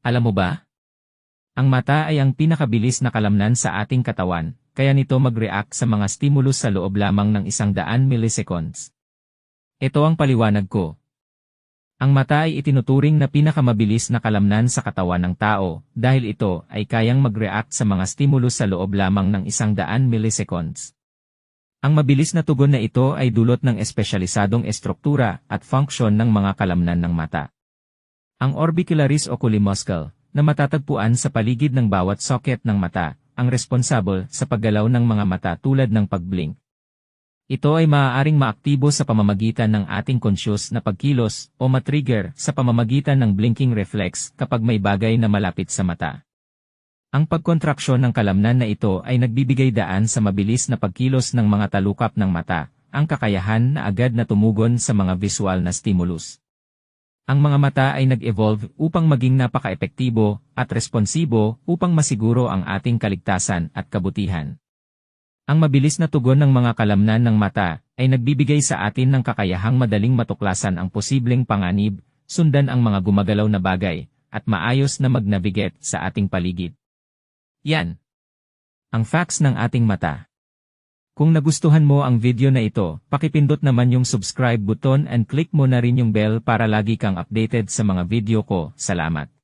Alam mo ba? Ang mata ay ang pinakabilis na kalamnan sa ating katawan, kaya nito mag-react sa mga stimulus sa loob lamang ng isang daan milliseconds. Ito ang paliwanag ko. Ang mata ay itinuturing na pinakamabilis na kalamnan sa katawan ng tao dahil ito ay kayang mag-react sa mga stimulus sa loob lamang ng isang daan milliseconds. Ang mabilis na tugon na ito ay dulot ng espesyalisadong estruktura at function ng mga kalamnan ng mata. Ang orbicularis oculi muscle, na matatagpuan sa paligid ng bawat socket ng mata, ang responsable sa paggalaw ng mga mata tulad ng pagblink. Ito ay maaaring maaktibo sa pamamagitan ng ating conscious na pagkilos o matrigger sa pamamagitan ng blinking reflex kapag may bagay na malapit sa mata. Ang pagkontraksyon ng kalamnan na ito ay nagbibigay daan sa mabilis na pagkilos ng mga talukap ng mata, ang kakayahan na agad na tumugon sa mga visual na stimulus. Ang mga mata ay nag-evolve upang maging napaka-epektibo at responsibo upang masiguro ang ating kaligtasan at kabutihan. Ang mabilis na tugon ng mga kalamnan ng mata ay nagbibigay sa atin ng kakayahang madaling matuklasan ang posibleng panganib, sundan ang mga gumagalaw na bagay, at maayos na mag-navigate sa ating paligid. Yan. Ang facts ng ating mata. Kung nagustuhan mo ang video na ito, pakipindot naman yung subscribe button and click mo na rin yung bell para lagi kang updated sa mga video ko. Salamat.